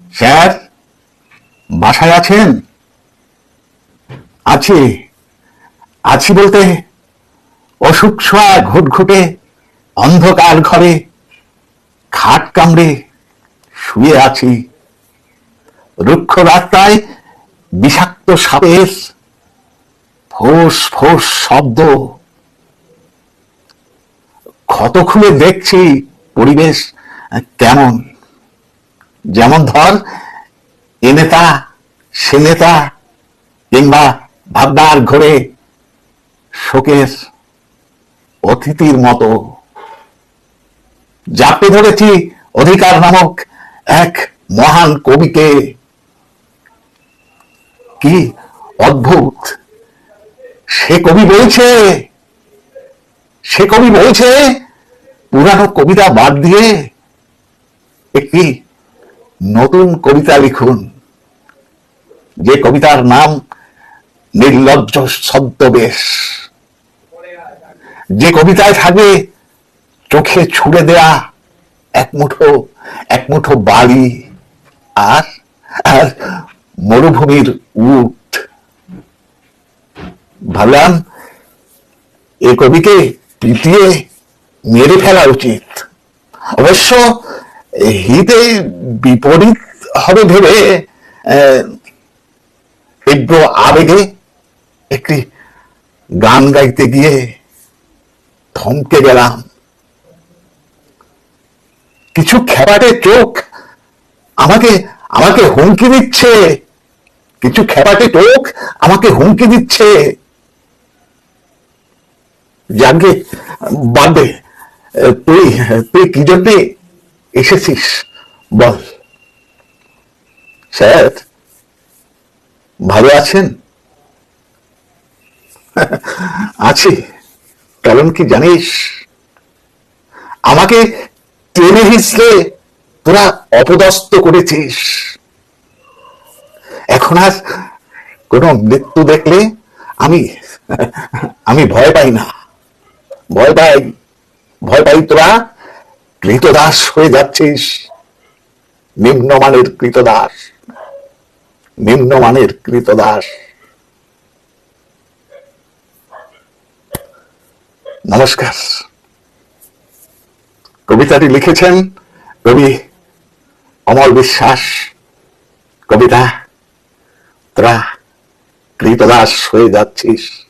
Sir, বাসায় আছেন? আছি। আছি বলতে অসুখ ছোঁয়া ঘুটঘুটে অন্ধকার ঘরে, খাট কামড়ে শুয়ে আছি। রুক্ষ রাস্তায় বিষাক্ত সাপের ফোস ফোস শব্দ। ক্ষত খুলে দেখছি পরিবেশ কেমন? যেমন ধর, এ নেতা, সে নেতা, কিংবা ভাবনার ঘরে শোকের অতিথির মতো। জাপে ধরেছি, অধিকার নামক এক মহান কবিকে। কি অদ্ভুত! সে কবি বলছে, সে কবি বলছে, পুরানো কবিতা বাদ দিয়ে একটি নতুন কবিতা লিখুন। যে কবিতার নাম নির্লজ্জ ছদ্মবেশ। যে কবিতায় থাকবে চোখে ছুড়ে দেয়া এক মুঠো এক মুঠো বালি আর আর মরুভূমির উট। ভাবলাম, এ কবিকে পিটিয়ে মেরে ফেলা উচিত। অবশ্য হিতে বিপরীত হবে ভেবে তীব্র আবেগে একটি গান গাইতে গিয়ে থমকে গেলাম। কিছু খেপাটে চোখ আমাকে আমাকে হুমকি দিচ্ছে। কিছু খেপাটে চোখ আমাকে হুমকি দিচ্ছে। যাকে বাদে তুই তুই কি জন্যে এসেছিস, বল। স্যার, ভালো আছেন? আছি। কারণ কি জানিস, আমাকে টেনে হিসলে তোরা অপদস্থ করেছিস। এখন আর কোন মৃত্যু দেখলে আমি আমি ভয় পাই না। ভয় পাই ভয় পাই তোরা কৃতদাস হয়ে যাচ্ছিস। নিম্নমানের কৃতদাস। নিম্নমানের কৃতদাস। নমস্কার। কবিতাটি লিখেছেন কবি অমল বিশ্বাস। কবিতা, তোরা, কৃতদাস হয়ে যাচ্ছিস।